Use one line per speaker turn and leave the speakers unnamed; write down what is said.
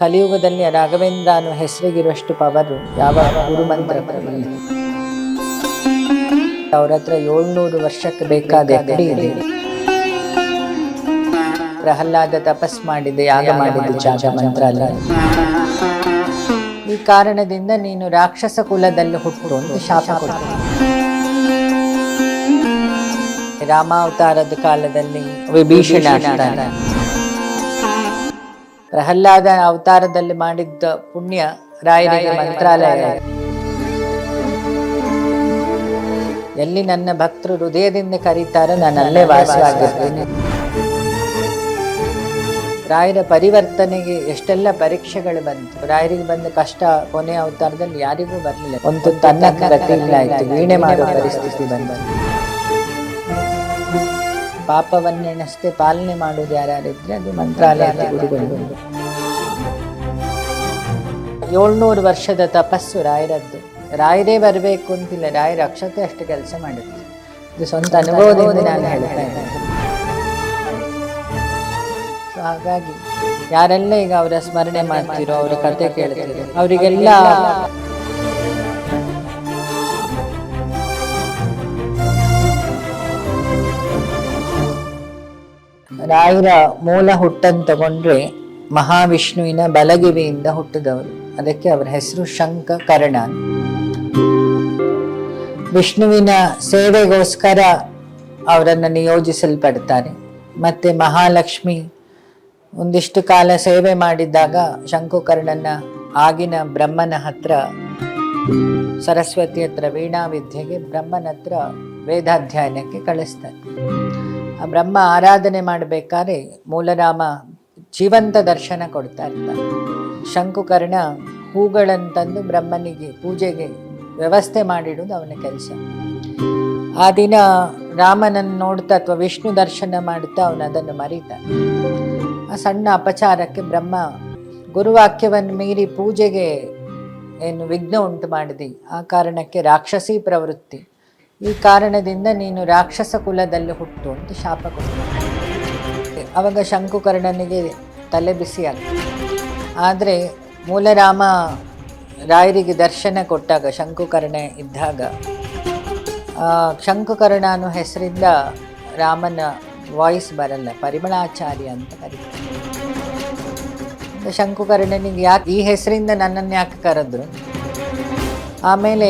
ಕಲಿಯುಗದಲ್ಲಿ ರಾಘವೇಂದ್ರ ಹೆಸರಿಗಿರುವಷ್ಟು ಪವರು ಯಾವ ಗುರುಮಂತ್ರ ಮಂತ್ರ ಅವ್ರ ಹತ್ರ ಏಳ್ನೂರು ವರ್ಷಕ್ಕೆ ಬೇಕಾದ ಇದೆ. ಪ್ರಹ್ಲಾದ ತಪಸ್ ಮಾಡಿದೆ, ಯಾಗ ಮಾಡಿದೆ ಜಾಗ ಮಂತ್ರಾಲಯ ಈ ಕಾರಣದಿಂದ ನೀನು ರಾಕ್ಷಸ ಕುಲದಲ್ಲಿ ಹುಟ್ಟು ಅಂತ ಶಾಪ ರಾಮಾವತಾರದ ಕಾಲದಲ್ಲಿ ವಿಭೀಷಣ. ಪ್ರಹ್ಲಾದ ಅವತಾರದಲ್ಲಿ ಮಾಡಿದ್ದ ಪುಣ್ಯ ರಾಯರಿಗೆ ಮಂತ್ರಾಲಯ. ಎಲ್ಲಿ ನನ್ನ ಭಕ್ತರು ಹೃದಯದಿಂದ ಕರೀತಾರೋ ನಾನು ಅಲ್ಲೇ ವಾಸವಾಗಿರ್ತೀನಿ ರಾಯರ ಪರಿವರ್ತನೆಗೆ ಎಷ್ಟೆಲ್ಲ ಪರೀಕ್ಷೆಗಳು ಬಂತು. ರಾಯರಿಗೆ ಬಂದ ಕಷ್ಟ ಕೊನೆ ಅವತಾರದಲ್ಲಿ ಯಾರಿಗೂ ಬರಲಿಲ್ಲ. ಒಂದು ತನ್ನ ಗತಿ ಇಲ್ಲ ಆಯ್ತು. ವೀಣೆ ಮಾಡುವ ಪರಿಸ್ಥಿತಿ ಬಂತು. ಪಾಪವನ್ನೆಣಷ್ಟೇ ಪಾಲನೆ ಮಾಡುವುದು ಯಾರ್ಯಾರಿದ್ರೆ ಅದು ಮಂತ್ರಾಲಯದ ಗುರುಗಳು. ಏಳ್ನೂರು ವರ್ಷದ ತಪಸ್ಸು ರಾಯರದ್ದು. ರಾಯರೇ ಬರಬೇಕು ಅಂತಿಲ್ಲ, ರಾಯರ ಅಕ್ಷತೆ ಅಷ್ಟು ಕೆಲಸ ಮಾಡುತ್ತೆ. ಇದು ಸ್ವಂತ ಅನುಭವದಿಂದ ನಾನು ಹೇಳ್ತಾ ಇದ್ದೇನೆ ಸೊ ಹಾಗಾಗಿ ಯಾರೆಲ್ಲ ಈಗ ಅವರ ಸ್ಮರಣೆ ಮಾಡ್ತಿರೋ, ಅವರ ಕತೆ ಕೇಳ್ತಿರೋ, ಅವರಿಗೆಲ್ಲ ರಾಯರ ಮೂಲ ಹುಟ್ಟನ್ನು ತಗೊಂಡ್ರೆ ಮಹಾವಿಷ್ಣುವಿನ ಬಲಗಿವಿಯಿಂದ ಹುಟ್ಟಿದವರು. ಅದಕ್ಕೆ ಅವರ ಹೆಸರು ಶಂಕ ಕರ್ಣ ವಿಷ್ಣುವಿನ ಸೇವೆಗೋಸ್ಕರ ಅವರನ್ನು ನಿಯೋಜಿಸಲ್ಪಡ್ತಾರೆ. ಮತ್ತೆ ಮಹಾಲಕ್ಷ್ಮಿ ಒಂದಿಷ್ಟು ಕಾಲ ಸೇವೆ ಮಾಡಿದ್ದಾಗ ಶಂಕುಕರ್ಣನ ಆಗಿನ ಬ್ರಹ್ಮನ ಹತ್ರ ಸರಸ್ವತಿ ಹತ್ರ ವೀಣಾ ವಿದ್ಯೆಗೆ ಬ್ರಹ್ಮನ ಹತ್ರ ವೇದಾಧ್ಯಯನಕ್ಕೆ ಕಳಿಸ್ತಾರೆ. ಬ್ರಹ್ಮ ಆರಾಧನೆ ಮಾಡಬೇಕಾದ್ರೆ ಮೂಲರಾಮ ಜೀವಂತ ದರ್ಶನ ಕೊಡ್ತಾ ಇರ್ತಾರೆ. ಶಂಕುಕರ್ಣ ಹೂಗಳನ್ನು ಬ್ರಹ್ಮನಿಗೆ ಪೂಜೆಗೆ ವ್ಯವಸ್ಥೆ ಮಾಡಿಡುವುದು ಅವನ ಕೆಲಸ. ಆ ದಿನ ರಾಮನನ್ನು ನೋಡ್ತಾ ಅಥವಾ ವಿಷ್ಣು ದರ್ಶನ ಮಾಡುತ್ತಾ ಅವನು ಅದನ್ನು ಮರೀತಾನೆ. ಆ ಸಣ್ಣ ಅಪಚಾರಕ್ಕೆ ಬ್ರಹ್ಮ ಗುರುವಾಕ್ಯವನ್ನು ಮೀರಿ ಪೂಜೆಗೆ ಏನು ವಿಘ್ನ ಉಂಟು ಮಾಡಿದಿ. ಆ ಕಾರಣಕ್ಕೆ ರಾಕ್ಷಸಿ ಪ್ರವೃತ್ತಿ. ಈ ಕಾರಣದಿಂದ ನೀನು ರಾಕ್ಷಸ ಕುಲದಲ್ಲಿ ಹುಟ್ಟು ಅಂತ ಶಾಪ ಕೊಡ್ತಾನೆ ಅವಾಗ ಶಂಕುಕರ್ಣನಿಗೆ ತಲೆ ಬಿಸಿ ಆಗ್ತದೆ. ಆದರೆ ಮೂಲರಾಮ ರಾಯರಿಗೆ ದರ್ಶನ ಕೊಟ್ಟಾಗ ಶಂಕುಕರ್ಣ ಇದ್ದಾಗ ಶಂಕುಕರ್ಣ ಅನ್ನೋ ಹೆಸರಿಂದ ರಾಮನ ವಾಯ್ಸ್ ಬರಲ್ಲ, ಪರಿಮಳಾಚಾರ್ಯ ಅಂತ ಕರೀತಾರೆ. ಶಂಕುಕರ್ಣನಿಗೆ ಯಾಕೆ ಈ ಹೆಸರಿಂದ ನನ್ನನ್ನು ಯಾಕೆ ಕರೆದ್ರು? ಆಮೇಲೆ